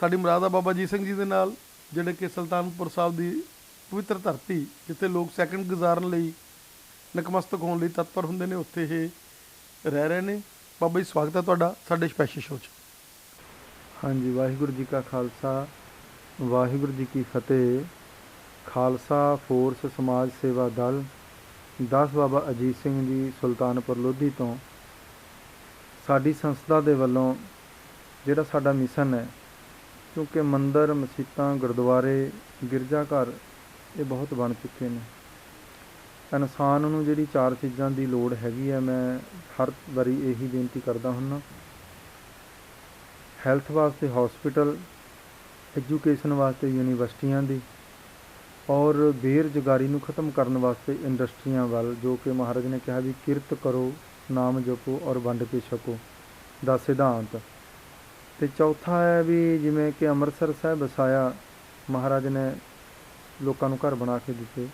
ਸਾਡੀ ਮੁਰਾਦਾ ਬਾਬਾ ਜੀ ਸਿੰਘ ਜੀ ਦੇ ਨਾਲ, ਜਿਹੜੇ ਕਿ ਸੁਲਤਾਨਪੁਰ ਸਾਹਿਬ ਦੀ ਪਵਿੱਤਰ ਧਰਤੀ, ਜਿੱਥੇ ਲੋਕ ਸੈਕਿੰਡ ਗੁਜ਼ਾਰਨ ਲਈ ਨਕਮਸਤਕ ਹੋਣ ਲਈ ਤਤਪਰ ਹੁੰਦੇ ਨੇ, ਉੱਥੇ ਇਹ ਰਹਿ ਰਹੇ ਨੇ। ਬਾਬਾ ਜੀ, ਸਵਾਗਤ ਹੈ ਤੁਹਾਡਾ ਸਾਡੇ ਸਪੈਸ਼ਲ ਸ਼ੋਅ 'ਚ। ਹਾਂਜੀ, ਵਾਹਿਗੁਰੂ ਜੀ ਕਾ ਖਾਲਸਾ, ਵਾਹਿਗੁਰੂ ਜੀ ਕੀ ਫਤਿਹ। ਖਾਲਸਾ ਫੋਰਸ ਸਮਾਜ ਸੇਵਾ ਦਲ 10 ਬਾਬਾ ਅਜੀਤ ਸਿੰਘ ਜੀ ਸੁਲਤਾਨਪੁਰ ਲੋਧੀ ਤੋਂ। ਸਾਡੀ ਸੰਸਥਾ ਦੇ ਵੱਲੋਂ ਜਿਹੜਾ ਸਾਡਾ ਮਿਸ਼ਨ ਹੈ ਕਿਉਂਕਿ ਮੰਦਰ ਮਸੀਤਾਂ ਗੁਰਦੁਆਰੇ, ਗਿਰਜਾ ਘਰ ਇਹ ਬਹੁਤ ਬਣ ਚੁੱਕੇ ਨੇ। ਇਨਸਾਨ ਨੂੰ ਜਿਹੜੀ ਚਾਰ ਚੀਜ਼ਾਂ ਦੀ ਲੋੜ ਹੈਗੀ ਹੈ, ਮੈਂ ਹਰ ਵਾਰੀ ਇਹੀ ਬੇਨਤੀ ਕਰਦਾ ਹੁੰਨਾ ਹੈਲਥ ਵਾਸਤੇ ਹਸਪੀਟਲ ਐਜੂਕੇਸ਼ਨ ਵਾਸਤੇ ਯੂਨੀਵਰਸਿਟੀਆਂ ਦੀ ਔਰ ਬੇਰੁਜ਼ਗਾਰੀ ਨੂੰ ਖਤਮ ਕਰਨ ਵਾਸਤੇ ਇੰਡਸਟਰੀਆਂ ਵੱਲ, ਜੋ ਕਿ ਮਹਾਰਾਜ ਨੇ ਕਿਹਾ ਵੀ ਕਿਰਤ ਕਰੋ, ਨਾਮ ਜਪੋ ਔਰ ਵੰਡ ਕੇ ਛਕੋ। ਦਾ ਸਿਧਾਂਤ ਤੇ ਚੌਥਾ ਹੈ ਵੀ ਜਿਵੇਂ ਕਿ ਅੰਮ੍ਰਿਤਸਰ ਸਾਹਿਬ ਵਸਾਇਆ, ਮਹਾਰਾਜ ਨੇ ਲੋਕਾਂ ਨੂੰ ਘਰ ਬਣਾ ਕੇ ਦਿੱਤੇ।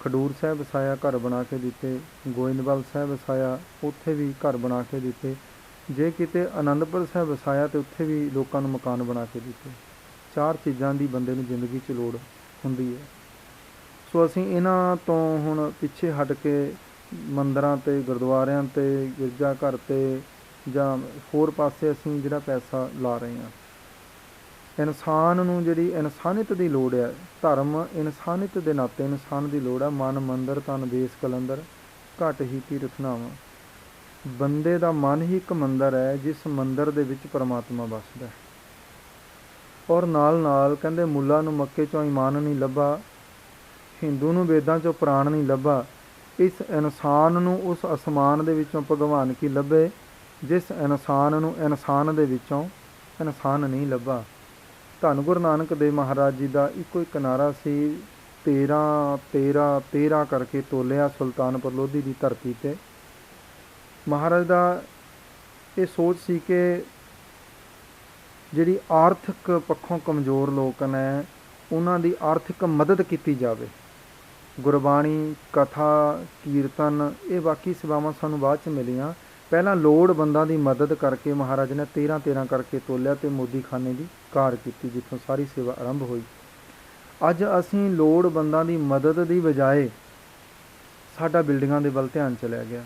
ਖਡੂਰ ਸਾਹਿਬ ਵਸਾਇਆ, ਘਰ ਬਣਾ ਕੇ ਦਿੱਤੇ। ਗੋਇੰਦਵਾਲ ਸਾਹਿਬ ਵਸਾਇਆ, ਉੱਥੇ ਵੀ ਘਰ ਬਣਾ ਕੇ ਦਿੱਤੇ। ਜੇ ਕਿਤੇ ਆਨੰਦਪੁਰ ਸਾਹਿਬ ਵਸਾਇਆ, ਤੇ ਉੱਥੇ ਵੀ ਲੋਕਾਂ ਨੂੰ ਮਕਾਨ ਬਣਾ ਕੇ ਦਿੱਤੇ। ਚਾਰ ਚੀਜ਼ਾਂ ਦੀ ਬੰਦੇ ਨੂੰ ਜ਼ਿੰਦਗੀ 'ਚ ਲੋੜ ਹੁੰਦੀ ਹੈ। ਸੋ ਅਸੀਂ ਇਹਨਾਂ ਤੋਂ ਹੁਣ ਪਿੱਛੇ ਹਟ ਕੇ ਮੰਦਰਾਂ ਤੇ, ਗੁਰਦੁਆਰਿਆਂ ਤੇ ਗਿਰਜਾ ਘਰ ਤੇ ਜਾਂ ਹੋਰ ਪਾਸੇ ਅਸੀਂ ਜਿਹੜਾ ਪੈਸਾ ਲਾ ਰਹੇ ਹਾਂ। ਇਨਸਾਨ ਨੂੰ ਜਿਹੜੀ ਇਨਸਾਨੀਅਤ ਦੀ ਲੋੜ ਹੈ, ਧਰਮ ਇਨਸਾਨੀਅਤ ਦੇ ਨਾਤੇ ਇਨਸਾਨ ਦੀ ਲੋੜ ਹੈ। ਮਨ, ਮੰਦਰ ਤਨ ਦੇਸ, ਕਲੰਦਰ, ਘਟ ਹੀ ਤੀਰਥ ਨਾਮ ਬੰਦੇ ਦਾ ਮਨ ਹੀ ਇੱਕ ਮੰਦਰ ਹੈ, ਜਿਸ ਮੰਦਰ ਦੇ ਵਿੱਚ ਪਰਮਾਤਮਾ ਵੱਸਦਾ ਹੈ। ਔਰ ਨਾਲ ਨਾਲ ਕਹਿੰਦੇ ਮੁੱਲਾ ਨੂੰ ਮੱਕੇ ਚੋਂ ਈਮਾਨ ਨਹੀਂ ਲੱਭਾ, ਹਿੰਦੂ ਨੂੰ ਵੇਦਾਂ ਚੋਂ ਪ੍ਰਾਣ ਨਹੀਂ ਲੱਭਾ, ਇਸ ਇਨਸਾਨ ਨੂੰ ਉਸ ਅਸਮਾਨ ਦੇ ਵਿੱਚੋਂ ਭਗਵਾਨ ਕੀ ਲੱਭੇ? ਜਿਸ ਇਨਸਾਨ ਨੂੰ ਇਨਸਾਨ ਦੇ ਵਿੱਚੋਂ ਇਨਸਾਨ ਨਹੀਂ ਲੱਭਾ। ਧੰਨ ਗੁਰੂ ਨਾਨਕ ਦੇਵ ਮਹਾਰਾਜ ਜੀ ਦਾ ਇੱਕੋ ਇੱਕ ਨਾਰਾ ਸੀ 13 13 13 ਕਰਕੇ ਤੋਲਿਆ ਸੁਲਤਾਨਪੁਰ ਲੋਧੀ ਦੀ ਧਰਤੀ ਤੇ। ਮਹਾਰਾਜ ਦਾ ਇਹ ਸੋਚ ਸੀ ਕਿ ਜਿਹੜੀ ਆਰਥਿਕ ਪੱਖੋਂ ਕਮਜ਼ੋਰ ਲੋਕ ਨੇ, ਉਹਨਾਂ ਦੀ ਆਰਥਿਕ ਮਦਦ ਕੀਤੀ ਜਾਵੇ। ਗੁਰਬਾਣੀ, ਕਥਾ, ਕੀਰਤਨ, ਇਹ ਬਾਕੀ ਸੇਵਾਵਾਂ ਸਾਨੂੰ ਬਾਅਦ ਚ ਮਿਲੀਆਂ। ਪਹਿਲਾਂ ਲੋੜਵੰਦਾਂ ਦੀ ਮਦਦ ਕਰਕੇ ਮਹਾਰਾਜ ਨੇ 13 13 ਕਰਕੇ ਤੋਲਿਆ ਤੇ ਮੋਦੀਖਾਨੇ ਦੀ ਕਾਰ ਕੀਤੀ, ਜਿੱਥੋਂ ਸਾਰੀ ਸੇਵਾ ਆਰੰਭ ਹੋਈ। ਅੱਜ ਅਸੀਂ ਲੋੜਵੰਦਾਂ ਦੀ ਮਦਦ ਦੀ ਬਜਾਏ ਸਾਡਾ ਬਿਲਡਿੰਗਾਂ ਦੇ ਵੱਲ ਧਿਆਨ ਚਲਿਆ ਗਿਆ।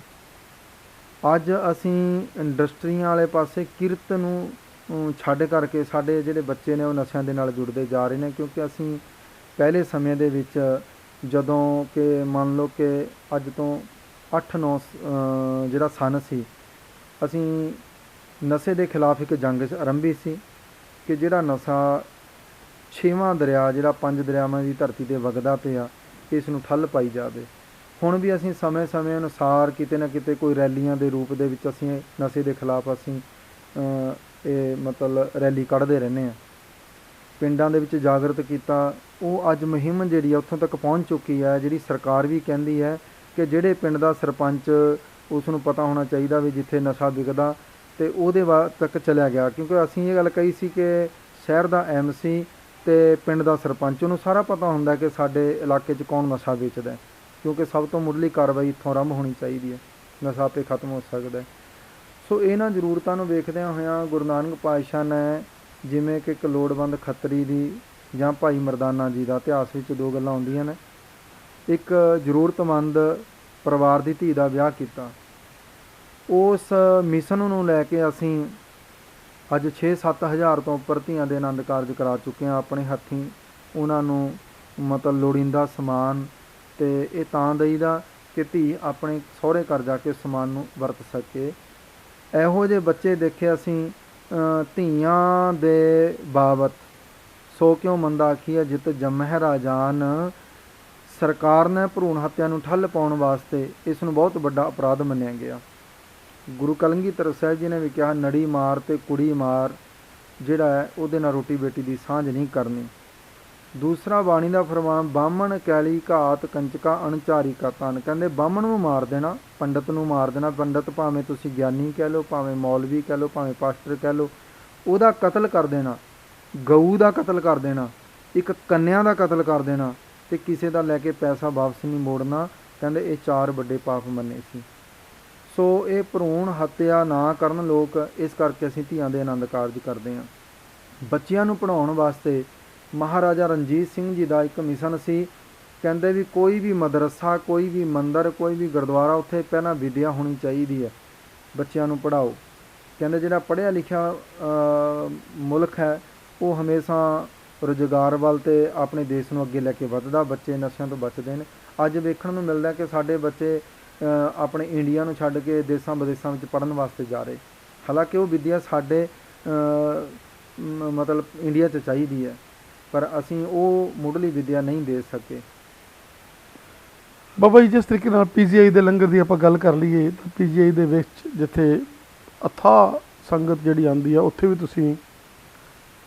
ਅੱਜ ਅਸੀਂ ਇੰਡਸਟਰੀਆਂ ਵਾਲੇ ਪਾਸੇ ਕਿਰਤ ਨੂੰ ਛੱਡ ਕਰਕੇ ਸਾਡੇ ਜਿਹੜੇ ਬੱਚੇ ਨੇ ਉਹ ਨਸ਼ਿਆਂ ਦੇ ਨਾਲ ਜੁੜਦੇ ਜਾ ਰਹੇ ਨੇ, ਕਿਉਂਕਿ ਅਸੀਂ ਪਹਿਲੇ ਸਮੇਂ ਦੇ ਵਿੱਚ ਜਦੋਂ ਕਿ ਮੰਨ ਲਓ ਕਿ ਅੱਜ ਤੋਂ 8-9 ਜਿਹੜਾ ਸਨ ਸੀ, ਅਸੀਂ ਨਸ਼ੇ ਦੇ ਖਿਲਾਫ ਇੱਕ ਜੰਗ ਆਰੰਭੀ ਸੀ ਕਿ ਜਿਹੜਾ ਨਸ਼ਾ ਛੇਵਾਂ ਦਰਿਆ, ਜਿਹੜਾ ਪੰਜ ਦਰਿਆਵਾਂ ਦੀ ਧਰਤੀ ਤੇ ਵਗਦਾ ਪਿਆ, ਇਸ ਨੂੰ ਠੱਲ ਪਾਈ ਜਾਵੇ। ਹੁਣ ਵੀ ਅਸੀਂ ਸਮੇਂ-ਸਮੇਂ ਅਨੁਸਾਰ ਕਿਤੇ ਨਾ ਕਿਤੇ ਕੋਈ ਰੈਲੀਆਂ ਦੇ ਰੂਪ ਦੇ ਵਿੱਚ ਅਸੀਂ ਨਸ਼ੇ ਦੇ ਖਿਲਾਫ ਅਸੀਂ ਇਹ ਮਤਲਬ ਰੈਲੀ ਕੱਢਦੇ ਰਹਿੰਦੇ ਆ ਪਿੰਡਾਂ ਦੇ ਵਿੱਚ ਜਾਗਰਤ ਕੀਤਾ, ਉਹ ਅੱਜ ਮੁਹਿੰਮ ਜਿਹੜੀ ਆ, ਉੱਥੋਂ ਤੱਕ ਪਹੁੰਚ ਚੁੱਕੀ ਹੈ ਜਿਹੜੀ ਸਰਕਾਰ ਵੀ ਕਹਿੰਦੀ ਹੈ ਕਿ ਜਿਹੜੇ ਪਿੰਡ ਦਾ ਸਰਪੰਚ ਉਸ ਨੂੰ ਪਤਾ ਹੋਣਾ ਚਾਹੀਦਾ ਵੀ ਜਿੱਥੇ ਨਸ਼ਾ ਵਿਕਦਾ ਤੇ ਉਹਦੇ ਵਾ ਤੱਕ ਚਲਿਆ ਗਿਆ। ਕਿਉਂਕਿ ਅਸੀਂ ਇਹ ਗੱਲ ਕਹੀ ਸੀ ਕਿ ਸ਼ਹਿਰ ਦਾ ਐਮਸੀ ਤੇ ਪਿੰਡ ਦਾ ਸਰਪੰਚ ਨੂੰ ਸਾਰਾ ਪਤਾ ਹੁੰਦਾ ਕਿ ਸਾਡੇ ਇਲਾਕੇ 'ਚ ਕੌਣ ਨਸ਼ਾ ਵੇਚਦਾ ਕਿਉਂਕਿ ਸਭ ਤੋਂ ਮੁੱਢਲੀ ਕਾਰਵਾਈ ਇੱਥੋਂ ਆਰੰਭ ਹੋਣੀ ਚਾਹੀਦੀ ਹੈ। ਨਸ਼ਾ 'ਤੇ ਖਤਮ ਹੋ ਸਕਦਾ ਸੋ ਇਹਨਾਂ ਜ਼ਰੂਰਤਾਂ ਨੂੰ ਵੇਖਦਿਆਂ ਹੋਇਆਂ ਗੁਰੂ ਨਾਨਕ ਪਾਤਸ਼ਾਹ ਨੇ ਜਿਵੇਂ ਕਿ ਇੱਕ ਲੋੜਵੰਦ ਖੱਤਰੀ ਦੀ ਜਾਂ ਭਾਈ ਮਰਦਾਨਾ ਜੀ ਦਾ ਇਤਿਹਾਸ ਵਿੱਚ ਦੋ ਗੱਲਾਂ ਆਉਂਦੀਆਂ ਨੇ। ਇੱਕ ਜ਼ਰੂਰਤਮੰਦ ਪਰਿਵਾਰ ਦੀ ਧੀ ਦਾ ਵਿਆਹ ਕੀਤਾ। ਉਸ ਮਿਸ਼ਨ ਨੂੰ ਲੈ ਕੇ ਅਸੀਂ ਅੱਜ 6-7 ਹਜ਼ਾਰ ਤੋਂ ਉੱਪਰ ਧੀਆਂ ਦੇ ਆਨੰਦ ਕਾਰਜ ਕਰਾ ਚੁੱਕੇ ਹਾਂ। ਆਪਣੇ ਹੱਥੀਂ ਉਹਨਾਂ ਨੂੰ ਮਤਲਬ ਲੋੜੀਂਦਾ ਸਮਾਨ ਤੇ ਇਹ ਤਾਂ ਦਈਦਾ ਕਿ ਧੀ ਆਪਣੇ ਸਹੁਰੇ ਘਰ ਜਾ ਕੇ ਸਮਾਨ ਨੂੰ ਵਰਤ ਸਕੇ। ਇਹੋ ਜਿਹੇ ਬੱਚੇ ਦੇਖੇ ਅਸੀਂ ਧੀਆਂ ਦੇ ਬਾਬਤ। ਸੋ ਕਿਉਂ ਮੰਦਾ ਆਖੀਆ ਜਿਤ ਜਮਹਿ ਰਾਜਾਨ ਸਰਕਾਰ ਨੇ ਭਰੂਣ ਹੱਤਿਆ ਨੂੰ ਠੱਲ ਪਾਉਣ ਵਾਸਤੇ ਇਸ ਨੂੰ ਬਹੁਤ ਵੱਡਾ ਅਪਰਾਧ ਮੰਨਿਆ ਗਿਆ। ਗੁਰੂ ਕਲਗੀਧਰ ਸਾਹਿਬ ਜੀ ਨੇ ਵੀ ਕਿਹਾ, ਨੜੀ ਮਾਰ ਤੇ ਕੁੜੀ ਮਾਰ, ਜਿਹੜਾ ਹੈ, ਉਹਦੇ ਨਾਲ ਰੋਟੀ ਬੇਟੀ ਦੀ ਸਾਂਝ ਨਹੀਂ ਕਰਨੀ। ਦੂਸਰਾ ਬਾਣੀ ਦਾ ਫਰਮਾਨ, ਬਾਹਮਣ ਕੈਲੀ ਘਾਤ ਕੰਚਕਾ ਅਣਚਾਰੀ ਕਾ ਤਨ। ਕਹਿੰਦੇ, ਬਾਹਮਣ ਨੂੰ ਮਾਰ ਦੇਣਾ, ਪੰਡਤ ਨੂੰ ਮਾਰ ਦੇਣਾ। ਪੰਡਤ ਭਾਵੇਂ ਤੁਸੀਂ ਗਿਆਨੀ ਕਹਿ ਲਓ, ਭਾਵੇਂ ਮੌਲਵੀ ਕਹਿ ਲਓ, ਭਾਵੇਂ ਪਾਸਟਰ ਕਹਿ ਲਓ, ਉਹਦਾ ਕਤਲ ਕਰ ਦੇਣਾ। ਗਊ ਦਾ ਕਤਲ ਕਰ ਦੇਣਾ। ਇੱਕ ਕੰਨਿਆ ਦਾ ਕਤਲ ਕਰ ਦੇਣਾ। ਤੇ ਕਿਸੇ ਦਾ ਲੈ ਕੇ ਪੈਸਾ ਵਾਪਸ ਨਹੀਂ ਮੋੜਨਾ, ਕਹਿੰਦੇ ਇਹ ਚਾਰ ਵੱਡੇ ਪਾਪ ਮੰਨੇ ਸੀ। ਸੋ ਇਹ ਭਰੂਣ ਹੱਤਿਆ ਨਾ ਕਰਨ ਲੋਕ ਇਸ ਕਰਕੇ ਅਸੀਂ ਧੀਆਂ ਦੇ ਆਨੰਦ ਕਾਰਜ ਕਰਦੇ ਹਾਂ। ਬੱਚਿਆਂ ਨੂੰ ਪੜ੍ਹਾਉਣ ਵਾਸਤੇ ਮਹਾਰਾਜਾ ਰਣਜੀਤ ਸਿੰਘ ਜੀ ਦਾ ਇੱਕ ਮਿਸ਼ਨ ਸੀ। ਕਹਿੰਦੇ ਵੀ ਕੋਈ ਵੀ ਮਦਰਸਾ, ਕੋਈ ਵੀ ਮੰਦਰ, ਕੋਈ ਵੀ ਗੁਰਦੁਆਰਾ ਉੱਥੇ ਪਹਿਲਾਂ ਵਿਦਿਆ ਹੋਣੀ ਚਾਹੀਦੀ ਹੈ। ਬੱਚਿਆਂ ਨੂੰ ਪੜ੍ਹਾਓ। ਕਹਿੰਦੇ ਜਿਹੜਾ ਪੜ੍ਹਿਆ ਲਿਖਿਆ ਮੁਲਕ ਹੈ, ਉਹ ਹਮੇਸ਼ਾ ਰੁਜ਼ਗਾਰ ਵੱਲ ਤੇ ਆਪਣੇ ਦੇਸ਼ ਨੂੰ ਅੱਗੇ ਲੈ ਕੇ ਵੱਧਦਾ, ਬੱਚੇ ਨਸ਼ਿਆਂ ਤੋਂ ਬਚਦੇ ਨੇ। ਅੱਜ ਵੇਖਣ ਨੂੰ ਮਿਲਦਾ ਕਿ ਸਾਡੇ ਬੱਚੇ ਆਪਣੇ ਇੰਡੀਆ ਨੂੰ ਛੱਡ ਕੇ ਦੇਸ਼ਾਂ ਵਿਦੇਸ਼ਾਂ ਵਿੱਚ ਪੜ੍ਹਨ ਵਾਸਤੇ ਜਾ ਰਹੇ। ਹਾਲਾਂਕਿ ਉਹ ਵਿੱਦਿਆ ਸਾਡੇ ਮਤਲਬ ਇੰਡੀਆ 'ਚ ਚਾਹੀਦੀ ਹੈ, ਪਰ ਅਸੀਂ ਉਹ ਮੁੱਢਲੀ ਵਿੱਦਿਆ ਨਹੀਂ ਦੇ ਸਕੇ। ਬਾਬਾ ਜੀ, ਜਿਸ ਤਰੀਕੇ ਨਾਲ ਪੀਜੀਆਈ ਦੇ ਲੰਗਰ ਦੀ ਆਪਾਂ ਗੱਲ ਕਰ ਲਈਏ, ਤਾਂ ਪੀਜੀਆਈ ਦੇ ਵਿੱਚ ਜਿੱਥੇ ਅਥਾਹ ਸੰਗਤ ਜਿਹੜੀ ਆਂਦੀ ਆ, ਉੱਥੇ ਵੀ ਤੁਸੀਂ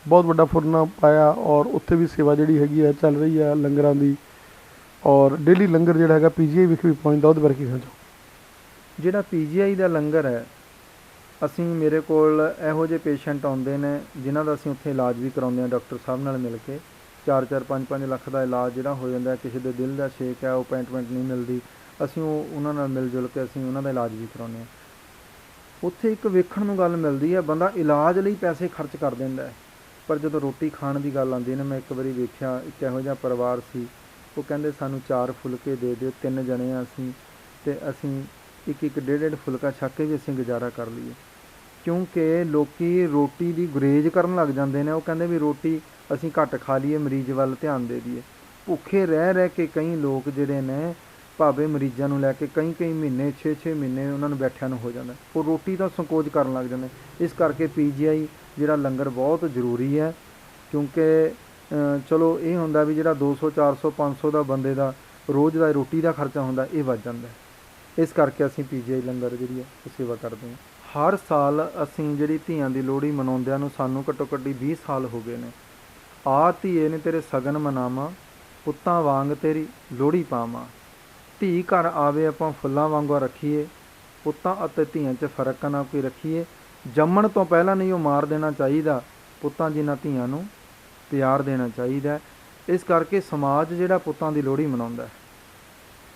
ਬਹੁਤ ਵੱਡਾ ਫੁਰਨਾ ਪਾਇਆ ਔਰ ਉੱਥੇ ਵੀ ਸੇਵਾ ਜਿਹੜੀ ਹੈਗੀ ਆ, ਚੱਲ ਰਹੀ ਆ ਲੰਗਰਾਂ ਦੀ ਔਰ ਡੇਲੀ ਲੰਗਰ ਜਿਹੜਾ ਹੈਗਾ ਪੀਜੀਆਈ ਵਿਖੇ ਵੀ ਪਹੁੰਚਦਾ, ਉਹਦੇ ਬਾਰੇ ਕੀ ਕਹਿਣਾ ਚਾਹੋ ਜਿਹੜਾ ਪੀਜੀਆਈ ਦਾ ਲੰਗਰ ਹੈ, ਅਸੀਂ ਮੇਰੇ ਕੋਲ ਇਹੋ ਜਿਹੇ ਪੇਸ਼ੈਂਟ ਆਉਂਦੇ ਨੇ ਜਿਨ੍ਹਾਂ ਦਾ ਅਸੀਂ ਉੱਥੇ ਇਲਾਜ ਵੀ ਕਰਾਉਂਦੇ ਹਾਂ, ਡਾਕਟਰ ਸਾਹਿਬ ਨਾਲ ਮਿਲ ਕੇ। 4-4 5-5 ਲੱਖ ਦਾ ਇਲਾਜ ਜਿਹੜਾ ਹੋ ਜਾਂਦਾ, ਕਿਸੇ ਦੇ ਦਿਲ ਦਾ ਸ਼ੇਕ ਹੈ ਉਹ ਅਪਾਇੰਟਮੈਂਟ ਨਹੀਂ ਮਿਲਦੀ, ਅਸੀਂ ਉਹ, ਉਹਨਾਂ ਨਾਲ ਮਿਲ ਜੁਲ ਕੇ ਅਸੀਂ ਉਹਨਾਂ ਦਾ ਇਲਾਜ ਵੀ ਕਰਾਉਂਦੇ ਹਾਂ। ਉੱਥੇ ਇੱਕ ਵੇਖਣ ਨੂੰ ਗੱਲ ਮਿਲਦੀ ਹੈ, ਬੰਦਾ ਇਲਾਜ ਲਈ ਪੈਸੇ ਖਰਚ ਕਰ ਦਿੰਦਾ ਹੈ। ਪਰ ਜਦੋਂ ਰੋਟੀ ਖਾਣ ਦੀ ਗੱਲ ਆਉਂਦੀ ਨਾ, ਮੈਂ ਇੱਕ ਵਾਰੀ ਵੇਖਿਆ ਇੱਕ ਇਹੋ ਜਿਹਾ ਪਰਿਵਾਰ ਸੀ। ਉਹ ਕਹਿੰਦੇ ਸਾਨੂੰ ਚਾਰ ਫੁਲਕੇ ਦੇ ਦਿਓ, ਤਿੰਨ ਜਣੇ ਆ ਅਸੀਂ, ਤੇ ਅਸੀਂ ਇੱਕ ਇੱਕ ਡੇਢ ਡੇਢ ਫੁਲਕਾ ਛੱਕ ਕੇ ਵੀ ਅਸੀਂ ਗੁਜ਼ਾਰਾ ਕਰ ਲਈਏ। ਕਿਉਂਕਿ ਲੋਕੀ ਰੋਟੀ ਦੀ ਗੁਰੇਜ਼ ਕਰਨ ਲੱਗ ਜਾਂਦੇ ਨੇ, ਉਹ ਕਹਿੰਦੇ ਵੀ ਰੋਟੀ ਅਸੀਂ ਘੱਟ ਖਾ ਲਈਏ, ਮਰੀਜ਼ ਵੱਲ ਧਿਆਨ ਦੇ ਦਈਏ। ਭੁੱਖੇ ਰਹਿ ਰਹਿ ਕੇ ਕਈ ਲੋਕ ਜਿਹੜੇ ਨੇ, ਭਾਵੇਂ ਮਰੀਜ਼ਾਂ ਨੂੰ ਲੈ ਕੇ ਕਈ ਕਈ ਮਹੀਨੇ 6-6 ਮਹੀਨੇ ਉਹਨਾਂ ਨੂੰ ਬੈਠਿਆਂ ਨੂੰ ਹੋ ਜਾਂਦਾ। ਉਹ ਰੋਟੀ ਦਾ ਸੰਕੋਚ ਕਰਨ ਲੱਗ ਜਾਂਦੇ ਇਸ ਕਰਕੇ ਪੀਜੀਆਈ ਜਿਹੜਾ ਲੰਗਰ ਬਹੁਤ ਜ਼ਰੂਰੀ ਹੈ, ਕਿਉਂਕਿ ਚਲੋ ਇਹ ਹੁੰਦਾ ਵੀ ਜਿਹੜਾ 200 400 500 ਦਾ ਬੰਦੇ ਦਾ ਰੋਜ਼ ਦਾ ਰੋਟੀ ਦਾ ਖਰਚਾ ਹੁੰਦਾ, ਇਹ ਵੱਧ ਜਾਂਦਾ ਇਸ ਕਰਕੇ ਅਸੀਂ ਪੀਜੀਆਈ ਲੰਗਰ ਜਿਹੜੀ ਹੈ, ਉਹ ਸੇਵਾ ਕਰਦੇ ਹਾਂ। ਹਰ ਸਾਲ ਅਸੀਂ ਜਿਹੜੀ ਧੀਆਂ ਦੀ ਲੋਹੜੀ ਮਨਾਉਂਦਿਆਂ ਨੂੰ ਸਾਨੂੰ ਘੱਟੋ ਘੱਟੀ 20 ਸਾਲ ਹੋ ਗਏ ਨੇ। ਆ ਧੀਏ ਨੇ ਤੇਰੇ ਸਗਨ ਮਨਾਵਾਂ, ਪੁੱਤਾਂ ਵਾਂਗ ਤੇਰੀ ਲੋਹੜੀ ਪਾਵਾਂ। ਧੀ ਘਰ ਆਵੇ ਆਪਾਂ ਫੁੱਲਾਂ ਵਾਂਗੂ ਰੱਖੀਏ, ਪੁੱਤਾਂ ਅਤੇ ਧੀਆਂ 'ਚ ਫ਼ਰਕ ਨਾ ਕੋਈ ਰੱਖੀਏ। ਜੰਮਣ ਤੋਂ ਪਹਿਲਾਂ ਨਹੀਂ ਉਹ ਮਾਰ ਦੇਣਾ ਚਾਹੀਦਾ, ਪੁੱਤਾਂ ਜਿਨ੍ਹਾਂ ਧੀਆਂ ਨੂੰ ਪਿਆਰ ਦੇਣਾ ਚਾਹੀਦਾ ਇਸ ਕਰਕੇ ਸਮਾਜ ਜਿਹੜਾ ਪੁੱਤਾਂ ਦੀ ਲੋਹੜੀ ਮਨਾਉਂਦਾ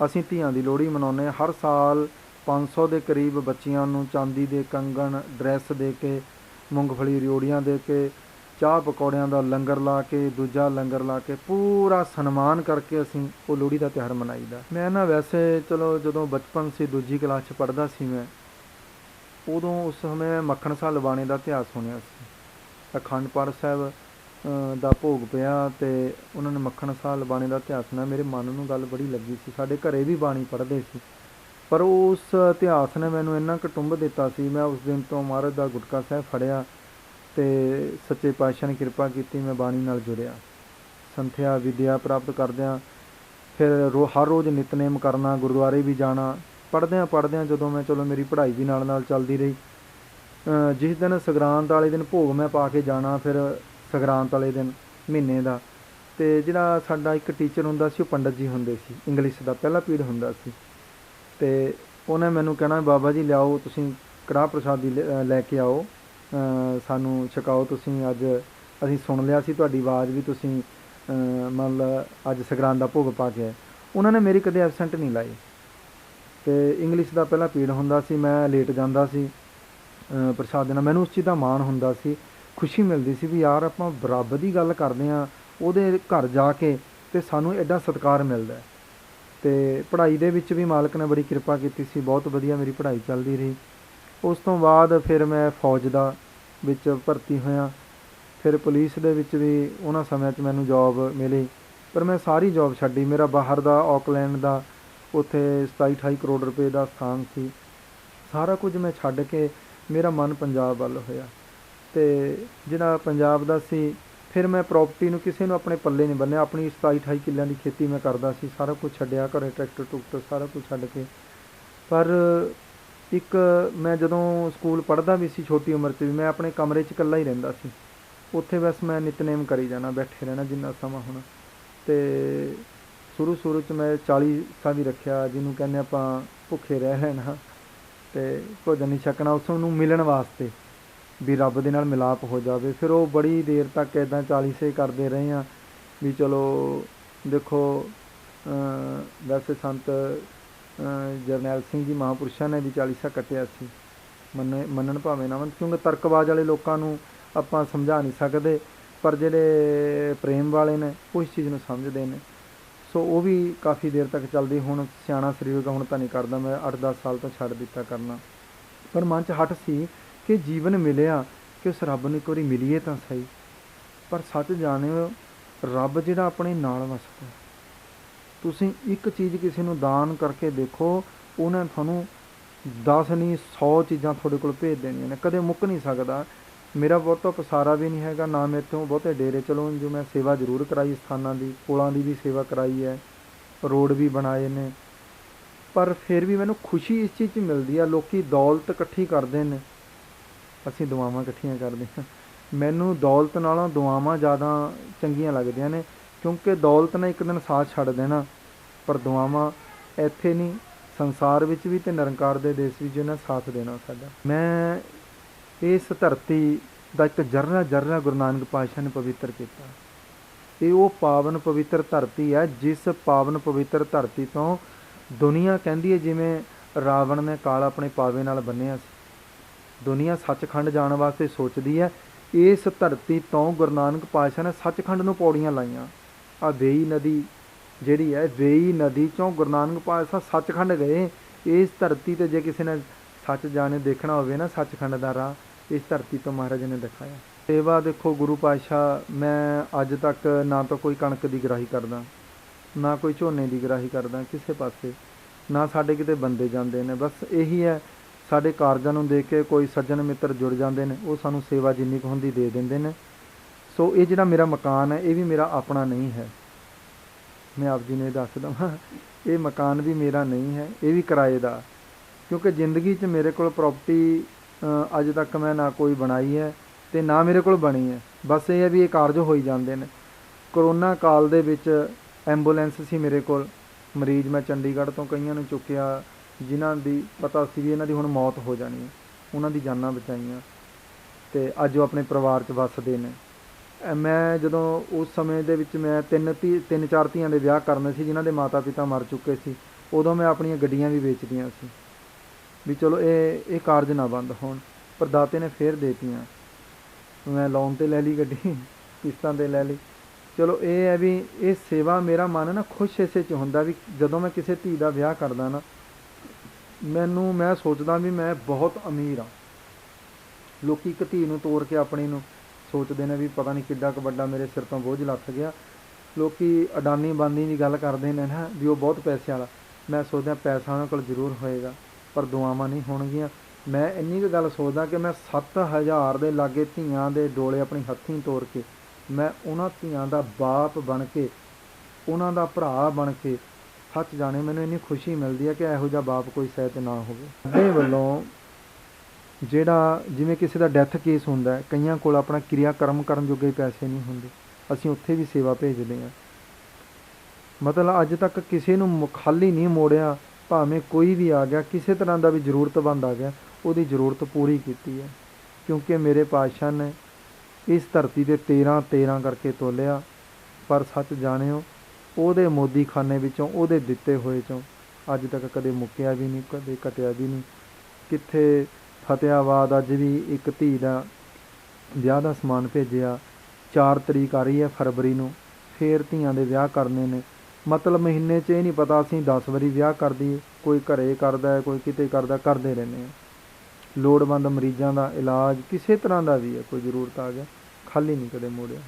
ਅਸੀਂ ਧੀਆਂ ਦੀ ਲੋਹੜੀ ਮਨਾਉਂਦੇ ਹਾਂ। ਹਰ ਸਾਲ 500 ਦੇ ਕਰੀਬ ਬੱਚੀਆਂ ਨੂੰ ਚਾਂਦੀ ਦੇ ਕੰਗਣ, ਡਰੈਸ ਦੇ ਕੇ, ਮੂੰਗਫਲੀ ਰਿਓੜੀਆਂ ਦੇ ਕੇ, ਚਾਹ ਪਕੌੜਿਆਂ ਦਾ ਲੰਗਰ ਲਾ ਕੇ, ਦੂਜਾ ਲੰਗਰ ਲਾ ਕੇ, ਪੂਰਾ ਸਨਮਾਨ ਕਰਕੇ ਅਸੀਂ ਉਹ ਲੋਹੜੀ ਦਾ ਤਿਉਹਾਰ ਮਨਾਈਦਾ ਮੈਂ ਨਾ ਵੈਸੇ ਚਲੋ ਜਦੋਂ ਬਚਪਨ ਸੀ, ਦੂਜੀ ਕਲਾਸ 'ਚ ਪੜ੍ਹਦਾ ਸੀ ਮੈਂ ਉਦੋਂ ਉਸ ਸਮੇਂ ਮੱਖਣ ਸਾਹ ਲਵਾਣੇ ਦਾ ਇਤਿਹਾਸ ਸੁਣਿਆ ਸੀ। ਅਖੰਡ ਪਾਠ ਸਾਹਿਬ ਦਾ ਭੋਗ ਪਿਆ ਤੇ ਉਹਨਾਂ ਨੇ ਮੱਖਣ ਸਾਹ ਲਵਾਣੇ ਦਾ ਇਤਿਹਾਸ ਸੁਣਿਆ। ਮੇਰੇ ਮਨ ਨੂੰ ਗੱਲ ਬੜੀ ਲੱਗੀ ਸੀ। ਸਾਡੇ ਘਰੇ ਵੀ ਬਾਣੀ ਪੜ੍ਹਦੇ ਸੀ। ਪਰ ਉਸ ਇਤਿਹਾਸ ਨੇ ਮੈਨੂੰ ਇੰਨਾ ਕੁ ਦਿੱਤਾ ਸੀ। ਮੈਂ ਉਸ ਦਿਨ ਤੋਂ ਮਹਾਰਾਜ ਦਾ ਗੁਟਕਾ ਸਾਹਿਬ ਫੜਿਆ ਤੇ ਸੱਚੇ ਪਾਤਸ਼ਾਹ ਨੇ ਕਿਰਪਾ ਕੀਤੀ, ਮੈਂ ਬਾਣੀ ਨਾਲ ਜੁੜਿਆ। ਸੰਥਿਆ, ਵਿਦਿਆ ਪ੍ਰਾਪਤ ਕਰਦਿਆਂ ਫਿਰ ਰੋ, ਹਰ ਰੋਜ਼ ਨਿਤਨੇਮ ਕਰਨਾ, ਗੁਰਦੁਆਰੇ ਵੀ ਜਾਣਾ ਪੜ੍ਹਦਿਆਂ ਪੜ੍ਹਦਿਆਂ ਜਦੋਂ ਮੈਂ ਚਲੋ ਮੇਰੀ ਪੜ੍ਹਾਈ ਵੀ ਨਾਲ ਨਾਲ ਚੱਲਦੀ ਰਹੀ। ਜਿਸ ਦਿਨ ਸੰਗਰਾਂਦ ਵਾਲੇ ਦਿਨ ਭੋਗ ਮੈਂ ਪਾ ਕੇ ਜਾਣਾ ਫਿਰ ਸੰਗਰਾਂਦ ਵਾਲੇ ਦਿਨ ਮਹੀਨੇ ਦਾ। ਅਤੇ ਜਿਹੜਾ ਸਾਡਾ ਇੱਕ ਟੀਚਰ ਹੁੰਦਾ ਸੀ ਉਹ ਪੰਡਤ ਜੀ ਹੁੰਦੇ ਸੀ ਇੰਗਲਿਸ਼ ਦਾ ਪਹਿਲਾ ਪੀੜ ਹੁੰਦਾ ਸੀ। ਅਤੇ ਉਹਨੇ ਮੈਨੂੰ ਕਹਿਣਾ ਬਾਬਾ ਜੀ ਲਿਆਓ ਤੁਸੀਂ ਕੜਾਹ ਪ੍ਰਸ਼ਾਦੀ ਲੈ- ਲੈ ਕੇ ਆਓ। ਸਾਨੂੰ ਛਕਾਓ ਤੁਸੀਂ ਅੱਜ ਅਸੀਂ ਸੁਣ ਲਿਆ ਸੀ ਤੁਹਾਡੀ ਆਵਾਜ਼ ਵੀ ਤੁਸੀਂ ਅ, ਮੰਨ ਲਾ ਅੱਜ ਸੰਗਰਾਂਦ ਦਾ ਭੋਗ ਪਾ ਕੇ ਆਏ। ਉਹਨਾਂ ਨੇ ਮੇਰੀ ਕਦੇ ਐਬਸੈਂਟ ਨਹੀਂ ਲਾਈ। ਤੇ ਇੰਗਲਿਸ਼ ਦਾ ਪਹਿਲਾਂ ਪੀੜ ਹੁੰਦਾ ਸੀ ਮੈਂ ਲੇਟ ਜਾਂਦਾ ਸੀ ਅ, ਪ੍ਰਸ਼ਾਦ ਦੇਣਾ ਮੈਨੂੰ ਉਸ ਚੀਜ਼ ਦਾ ਮਾਣ ਹੁੰਦਾ ਸੀ ਖੁਸ਼ੀ ਮਿਲਦੀ ਸੀ ਵੀ ਯਾਰ ਆਪਾਂ ਬਰਾਬਰ ਦੀ ਗੱਲ ਕਰਦੇ ਆ ਉਹਦੇ ਘਰ ਜਾ ਕੇ ਤੇ ਸਾਨੂੰ ਐਡਾ ਸਤਿਕਾਰ ਮਿਲਦਾ ਹੈ। ਤੇ ਪੜ੍ਹਾਈ ਦੇ ਵਿੱਚ ਵੀ ਮਾਲਕ ਨੇ ਬੜੀ ਕਿਰਪਾ ਕੀਤੀ ਸੀ ਬਹੁਤ ਵਧੀਆ ਮੇਰੀ ਪੜ੍ਹਾਈ ਚੱਲਦੀ ਰਹੀ ਉਸ ਤੋਂ ਬਾਅਦ ਫਿਰ ਮੈਂ ਫੌਜ ਦਾ ਵਿੱਚ ਭਰਤੀ ਹੋਇਆ ਫਿਰ ਪੁਲਿਸ ਦੇ ਵਿੱਚ ਵੀ ਉਹਨਾਂ ਸਮਿਆਂ 'ਚ ਮੈਨੂੰ ਜੌਬ ਮਿਲੀ ਪਰ ਮੈਂ ਸਾਰੀ ਜੌਬ ਛੱਡੀ ਮੇਰਾ ਬਾਹਰ ਦਾ ਆਕਲੈਂਡ ਦਾ ਉੱਥੇ 27 28 ਕਰੋੜ ਰੁਪਏ ਦਾ ਸਥਾਨ ਸੀ। ਸਾਰਾ ਕੁਝ ਮੈਂ ਛੱਡ ਕੇ ਮੇਰਾ ਮਨ ਪੰਜਾਬ ਵੱਲ ਹੋਇਆ ਤੇ ਜਿਹੜਾ ਪੰਜਾਬ ਦਾ ਸੀ, ਫਿਰ ਮੈਂ ਪ੍ਰਾਪਰਟੀ ਨੂੰ ਕਿਸੇ ਨੂੰ ਆਪਣੇ ਪੱਲੇ ਨਹੀਂ ਬੰਨਿਆ। ਆਪਣੀ 27 28 ਕਿੱਲਿਆਂ ਦੀ ਖੇਤੀ ਮੈਂ ਕਰਦਾ ਸੀ। ਸਾਰਾ ਕੁਝ ਛੱਡਿਆ ਘਰੇ, ਟਰੈਕਟਰ ਟੁਕਟਰ ਸਾਰਾ ਕੁਝ ਛੱਡ ਕੇ। ਪਰ ਇੱਕ ਮੈਂ ਜਦੋਂ ਸਕੂਲ ਪੜ੍ਹਦਾ ਵੀ ਸੀ ਛੋਟੀ ਉਮਰ 'ਚ ਵੀ, ਮੈਂ ਆਪਣੇ ਕਮਰੇ 'ਚ ਇਕੱਲਾ ਹੀ ਰਹਿੰਦਾ ਸੀ। ਉੱਥੇ ਬਸ ਮੈਂ ਨਿਤਨੇਮ ਕਰੀ ਜਾਣਾ, ਬੈਠੇ ਰਹਿਣਾ ਜਿੰਨਾ ਸਮਾਂ ਹੋਣਾ। ਤੇ ਸ਼ੁਰੂ ਸ਼ੁਰੂ 'ਚ ਮੈਂ 40 ਸਾਲ ਵੀ ਰੱਖਿਆ, ਜਿਹਨੂੰ ਕਹਿੰਦੇ ਆਪਾਂ ਭੁੱਖੇ ਰਹਿ ਲੈਣਾ। ਤੇ ਭੋਜਨ ਨਹੀਂ ਛਕਣਾ, ਉਸ ਨੂੰ ਮਿਲਣ ਵਾਸਤੇ ਵੀ ਰੱਬ ਦੇ ਨਾਲ ਮਿਲਾਪ ਹੋ ਜਾਵੇ। ਫਿਰ ਉਹ ਬੜੀ ਦੇਰ ਤੱਕ ਇਦਾਂ 40 ਸੇ ਕਰਦੇ ਰਹੇ ਆ ਵੀ ਚਲੋ, ਦੇਖੋ ਵੈਸੇ ਸੰਤ ਜਰਨੈਲ ਸਿੰਘ ਜੀ ਮਹਾਂਪੁਰਸ਼ਾਂ ਨੇ ਵੀ 40 ਸਾ ਕੱਟਿਆ ਸੀ। ਮੰਨੇ, ਮੰਨਣ ਭਾਵੇਂ ਨਾ ਮੰਨ, ਕਿਉਂਕਿ ਤਰਕਵਾਜ ਵਾਲੇ ਲੋਕਾਂ ਨੂੰ ਆਪਾਂ ਸਮਝਾ ਨਹੀਂ ਸਕਦੇ, ਪਰ ਜਿਹੜੇ ਪ੍ਰੇਮ ਵਾਲੇ ਨੇ ਉਸ ਚੀਜ਼ ਨੂੰ ਸਮਝਦੇ ਨੇ। ਸੋ ਉਹ ਵੀ ਕਾਫੀ ਦੇਰ ਤੱਕ ਚੱਲਦੀ। ਹੁਣ ਸਿਆਣਾ ਸਰੀਰ ਹੁਣ ਤਾਂ ਨਹੀਂ ਕਰਦਾ। ਮੈਂ 8-10 ਸਾਲ ਤੋਂ ਛੱਡ ਦਿੱਤਾ ਕਰਨਾ। ਪਰ ਮਨ 'ਚ ਹਟ ਸੀ ਕਿ ਜੀਵਨ ਮਿਲਿਆ, ਕਿ ਉਸ ਰੱਬ ਨੂੰ ਇੱਕ ਵਾਰੀ ਮਿਲੀਏ ਤਾਂ ਸਹੀ। ਪਰ ਸੱਚ ਜਾਣਿਓ, ਰੱਬ ਜਿਹੜਾ ਆਪਣੇ ਨਾਲ ਵਸਦਾ ਤੁਸੀਂ ਇੱਕ ਚੀਜ਼ ਕਿਸੇ ਨੂੰ ਦਾਨ ਕਰਕੇ ਦੇਖੋ, ਉਹਨੇ ਤੁਹਾਨੂੰ 10 ਨਹੀਂ 100 ਚੀਜ਼ਾਂ ਤੁਹਾਡੇ ਕੋਲ ਭੇਜ ਦੇਣੀਆਂ ਨੇ। ਕਦੇ ਮੁੱਕ ਨਹੀਂ ਸਕਦਾ ਮੇਰਾ ਬਹੁਤਾ ਪਸਾਰਾ ਵੀ ਨਹੀਂ ਹੈਗਾ, ਨਾ ਮੇਰੇ ਤੋਂ ਬਹੁਤੇ ਡੇਰੇ ਚਲੋ, ਜੋ ਮੈਂ ਸੇਵਾ ਜ਼ਰੂਰ ਕਰਾਈ, ਸਥਾਨਾਂ ਦੀ, ਪੁਲਾਂ ਦੀ ਵੀ ਸੇਵਾ ਕਰਾਈ ਹੈ, ਰੋਡ ਵੀ ਬਣਾਏ ਨੇ। ਪਰ ਫਿਰ ਵੀ ਮੈਨੂੰ ਖੁਸ਼ੀ ਇਸ ਚੀਜ਼ 'ਚ ਮਿਲਦੀ ਆ, ਲੋਕੀ ਦੌਲਤ ਇਕੱਠੀ ਕਰਦੇ ਨੇ। ਅਸੀਂ ਦੁਆਵਾਂ ਇਕੱਠੀਆਂ ਕਰਦੇ ਹਾਂ। ਮੈਨੂੰ ਦੌਲਤ ਨਾਲੋਂ ਦੁਆਵਾਂ ਜ਼ਿਆਦਾ ਚੰਗੀਆਂ ਲੱਗਦੀਆਂ ਨੇ, ਕਿਉਂਕਿ ਦੌਲਤ ਨੇ ਇੱਕ ਦਿਨ ਸਾਥ ਛੱਡ ਦੇਣਾ, ਪਰ ਦੁਆਵਾਂ ਇੱਥੇ ਨਹੀਂ, ਸੰਸਾਰ ਵਿੱਚ ਵੀ ਤੇ ਨਿਰੰਕਾਰ ਦੇ ਦੇਸ਼ ਵਿੱਚ ਇਹਨਾਂ ਸਾਥ ਦੇਣਾ ਸਾਡਾ। ਮੈਂ ਇਸ ਧਰਤੀ ਦਾ ਇੱਕ ਜਰਨਾ ਜਰਨਾ ਗੁਰੂ ਨਾਨਕ ਪਾਤਸ਼ਾਹ ਨੇ ਪਵਿੱਤਰ ਕੀਤਾ। ਇਹ ਉਹ ਪਾਵਨ ਪਵਿੱਤਰ ਧਰਤੀ ਹੈ, ਜਿਸ ਪਾਵਨ ਪਵਿੱਤਰ ਧਰਤੀ ਤੋਂ ਦੁਨੀਆ ਕਹਿੰਦੀ ਹੈ, ਜਿਵੇਂ ਰਾਵਣ ਨੇ ਕਾਲ ਆਪਣੇ ਪਾਵੇ ਨਾਲ ਬੰਨਿਆ ਸੀ। ਦੁਨੀਆ ਸੱਚਖੰਡ ਜਾਣ ਵਾਸਤੇ ਸੋਚਦੀ ਹੈ, ਇਸ ਧਰਤੀ ਤੋਂ ਗੁਰੂ ਨਾਨਕ ਪਾਤਸ਼ਾਹ ਨੇ ਸੱਚਖੰਡ ਨੂੰ ਪੌੜੀਆਂ ਲਾਈਆਂ। ਆ ਵੇਈ ਨਦੀ ਜਿਹੜੀ ਹੈ, ਵੇਈ ਨਦੀ ਚੋਂ ਗੁਰੂ ਨਾਨਕ ਪਾਤਸ਼ਾਹ ਸੱਚਖੰਡ ਗਏ। ਇਸ ਧਰਤੀ ਤੇ ਜੇ ਕਿਸੇ ਨੇ ਸੱਚ ਜਾਣੇ ਦੇਖਣਾ ਹੋਵੇ ਨਾ, ਸੱਚਖੰਡ ਦਾ ਰਾਹ ਇਸ ਧਰਤੀ ਤੋਂ ਮਹਾਰਾਜ ਨੇ ਦਿਖਾਇਆ। ਸੇਵਾ ਦੇਖੋ ਗੁਰੂ ਪਾਤਸ਼ਾਹ, ਮੈਂ ਅੱਜ ਤੱਕ ਨਾ ਤਾਂ ਕੋਈ ਕਣਕ ਦੀ ਗਰਾਹੀ ਕਰਦਾ, ਨਾ ਕੋਈ ਝੋਨੇ ਦੀ ਗਰਾਹੀ ਕਰਦਾ ਕਿਸੇ ਪਾਸੇ, ਨਾ ਸਾਡੇ ਕਿਤੇ ਬੰਦੇ ਜਾਂਦੇ ਨੇ। ਬਸ ਇਹੀ ਹੈ, ਸਾਡੇ ਕਾਰਜਾਂ ਨੂੰ ਦੇਖ ਕੇ ਕੋਈ ਸੱਜਣ ਮਿੱਤਰ ਜੁੜ ਜਾਂਦੇ ਨੇ, ਉਹ ਸਾਨੂੰ ਸੇਵਾ ਜਿੰਨੀ ਕੁ ਹੁੰਦੀ ਦੇ ਦਿੰਦੇ ਨੇ। ਸੋ ਇਹ ਜਿਹੜਾ ਮੇਰਾ ਮਕਾਨ ਹੈ, ਇਹ ਵੀ ਮੇਰਾ ਆਪਣਾ ਨਹੀਂ ਹੈ। ਮੈਂ ਆਪ ਜੀ ਨੂੰ ਇਹ ਦੱਸ ਦਵਾਂ, ਇਹ ਮਕਾਨ ਵੀ ਮੇਰਾ ਨਹੀਂ ਹੈ, ਇਹ ਵੀ ਕਿਰਾਏ ਦਾ। ਕਿਉਂਕਿ ਜ਼ਿੰਦਗੀ 'ਚ ਮੇਰੇ ਕੋਲ ਪ੍ਰਾਪਰਟੀ ਅੱਜ ਤੱਕ ਮੈਂ ਨਾ ਕੋਈ ਬਣਾਈ ਹੈ ਅਤੇ ਨਾ ਮੇਰੇ ਕੋਲ ਬਣੀ ਹੈ। ਬਸ ਇਹ ਹੈ ਵੀ ਇਹ ਕਾਰਜ ਹੋਈ ਜਾਂਦੇ ਨੇ। ਕਰੋਨਾ ਕਾਲ ਦੇ ਵਿੱਚ ਐਂਬੂਲੈਂਸ ਸੀ ਮੇਰੇ ਕੋਲ। ਮਰੀਜ਼ ਮੈਂ ਚੰਡੀਗੜ੍ਹ ਤੋਂ ਕਈਆਂ ਨੂੰ ਚੁੱਕਿਆ, ਜਿਨ੍ਹਾਂ ਦੀ ਪਤਾ ਸੀ ਵੀ ਇਹਨਾਂ ਦੀ ਹੁਣ ਮੌਤ ਹੋ ਜਾਣੀ ਹੈ। ਉਹਨਾਂ ਦੀ ਜਾਨਾਂ ਬਚਾਈਆਂ ਤੇ ਅੱਜ ਉਹ ਆਪਣੇ ਪਰਿਵਾਰ 'ਚ ਵੱਸਦੇ ਨੇ। ਮੈਂ ਜਦੋਂ ਉਸ ਸਮੇਂ ਦੇ ਵਿੱਚ ਮੈਂ ਤਿੰਨ ਧੀ, ਤਿੰਨ ਚਾਰ ਧੀਆਂ ਦੇ ਵਿਆਹ ਕਰਨੇ ਸੀ, ਜਿਨ੍ਹਾਂ ਦੇ ਮਾਤਾ ਪਿਤਾ ਮਰ ਚੁੱਕੇ ਸੀ, ਉਦੋਂ ਮੈਂ ਆਪਣੀਆਂ ਗੱਡੀਆਂ ਵੀ ਵੇਚਦੀਆਂ ਸੀ। ਵੀ ਚਲੋ ਇਹ ਇਹ ਕਾਰਜ ਨਾ ਬੰਦ ਹੋਣ। ਪਰ ਦਾਤੇ ਨੇ ਫੇਰ ਦੇਤੀਆਂ। ਮੈਂ ਲੋਨ ਤੇ ਲੈ ਲਈ ਗੱਡੀ, ਕਿਸ਼ਤਾਂ ਤੇ ਲੈ ਲਈ। ਚਲੋ ਇਹ ਹੈ ਵੀ ਇਹ ਸੇਵਾ ਮੇਰਾ ਮਨ ਨਾ ਖੁਸ਼ ਇਸੇ ਚ ਹੁੰਦਾ ਵੀ ਜਦੋਂ ਮੈਂ ਕਿਸੇ ਧੀ ਦਾ ਵਿਆਹ ਕਰਦਾ ਨਾ, ਮੈਨੂੰ, ਮੈਂ ਸੋਚਦਾ ਵੀ ਮੈਂ ਬਹੁਤ ਅਮੀਰ ਆ ਲੋਕੀ ਇੱਕ ਧੀ ਨੂੰ ਤੋੜ ਕੇ ਆਪਣੀ ਨੂੰ ਸੋਚਦੇ ਨੇ ਵੀ ਪਤਾ ਨਹੀਂ ਕਿੱਡਾ ਕੁ ਵੱਡਾ ਮੇਰੇ ਸਿਰ ਤੋਂ ਬੋਝ ਲੱਥ ਗਿਆ। ਲੋਕੀ ਅਡਾਨੀ ਬਾਨੀ ਦੀ ਗੱਲ ਕਰਦੇ ਨੇ ਨਾ ਵੀ ਉਹ ਬਹੁਤ ਪੈਸੇ ਵਾਲਾ। ਮੈਂ ਸੋਚਦਾ ਪੈਸਾ ਉਹਨਾਂ ਕੋਲ ਜ਼ਰੂਰ ਹੋਏਗਾ। ਪਰ ਦੁਆਵਾਂ ਨਹੀਂ ਹੋਣਗੀਆਂ। ਮੈਂ ਇੰਨੀ ਕੁ ਗੱਲ ਸੋਚਦਾ ਕਿ ਮੈਂ 7000 ਦੇ ਲਾਗੇ ਧੀਆਂ ਦੇ ਡੋਲੇ ਆਪਣੀ ਹੱਥੀਂ ਤੋੜ ਕੇ, ਮੈਂ ਉਹਨਾਂ ਧੀਆਂ ਦਾ ਬਾਪ ਬਣ ਕੇ, ਉਹਨਾਂ ਦਾ ਭਰਾ ਬਣ ਕੇ ਸੱਚ ਜਾਣੇ, ਮੈਨੂੰ ਇੰਨੀ ਖੁਸ਼ੀ ਮਿਲਦੀ ਹੈ ਕਿ ਇਹੋ ਜਿਹਾ ਬਾਪ ਕੋਈ ਸਹਿਤ ਨਾ ਹੋਵੇ। ਸਾਡੇ ਵੱਲੋਂ ਜਿਹੜਾ ਜਿਵੇਂ ਕਿਸੇ ਦਾ ਡੈਥ ਕੇਸ ਹੁੰਦਾ ਹੈ, ਕਈਆਂ ਕੋਲ ਆਪਣਾ ਕਿਰਿਆ ਕਰਮ ਕਰਨ ਜੋਗੇ ਪੈਸੇ ਨਹੀਂ ਹੁੰਦੇ। ਅਸੀਂ ਉੱਥੇ ਵੀ ਸੇਵਾ ਭੇਜਦੇ ਹਾਂ। ਮਤਲਬ ਅੱਜ ਤੱਕ ਕਿਸੇ ਨੂੰ ਖਾਲੀ ਨਹੀਂ ਮੋੜਿਆ ਭਾਵੇਂ ਕੋਈ ਵੀ ਆ ਗਿਆ, ਕਿਸੇ ਤਰ੍ਹਾਂ ਦਾ ਵੀ ਜ਼ਰੂਰਤਮੰਦ ਆ ਗਿਆ, ਉਹਦੀ ਜ਼ਰੂਰਤ ਪੂਰੀ ਕੀਤੀ ਹੈ। ਕਿਉਂਕਿ ਮੇਰੇ ਪਾਤਸ਼ਾਹ ਨੇ ਇਸ ਧਰਤੀ ਦੇ 13 13 ਕਰਕੇ ਤੋਲਿਆ। ਪਰ ਸੱਚ ਜਾਣਿਓ, ਉਹਦੇ ਮੋਦੀ ਖਾਨੇ ਵਿੱਚੋਂ, ਉਹਦੇ ਦਿੱਤੇ ਹੋਏ ਚੋਂ ਅੱਜ ਤੱਕ ਕਦੇ ਮੁੱਕਿਆ ਵੀ ਨਹੀਂ, ਕਦੇ ਘਟਿਆ ਵੀ ਨਹੀਂ। ਕਿੱਥੇ ਫਤਿਆਬਾਦ ਅੱਜ ਵੀ ਇੱਕ ਧੀ ਦਾ ਵਿਆਹ ਦਾ ਸਮਾਨ ਭੇਜਿਆ। 4 ਤਰੀਕ ਆ ਰਹੀ ਹੈ ਫਰਵਰੀ ਨੂੰ। ਫੇਰ ਧੀਆਂ ਦੇ ਵਿਆਹ ਕਰਨੇ ਨੇ। ਮਤਲਬ ਮਹੀਨੇ 'ਚ ਇਹ ਨਹੀਂ ਪਤਾ ਅਸੀਂ 10 ਵਾਰੀ ਵਿਆਹ ਕਰ ਦਈਏ, ਕੋਈ ਘਰੇ ਕਰਦਾ ਕੋਈ ਕਿਤੇ ਕਰਦਾ ਕਰਦੇ ਰਹਿੰਦੇ ਹਾਂ। ਲੋੜਵੰਦ ਮਰੀਜ਼ਾਂ ਦਾ ਇਲਾਜ ਕਿਸੇ ਤਰ੍ਹਾਂ ਦਾ ਵੀ ਹੈ, ਕੋਈ ਜ਼ਰੂਰਤ ਆ ਗਿਆ, ਖਾਲੀ ਨਹੀਂ ਕਦੇ ਮੋੜਿਆ।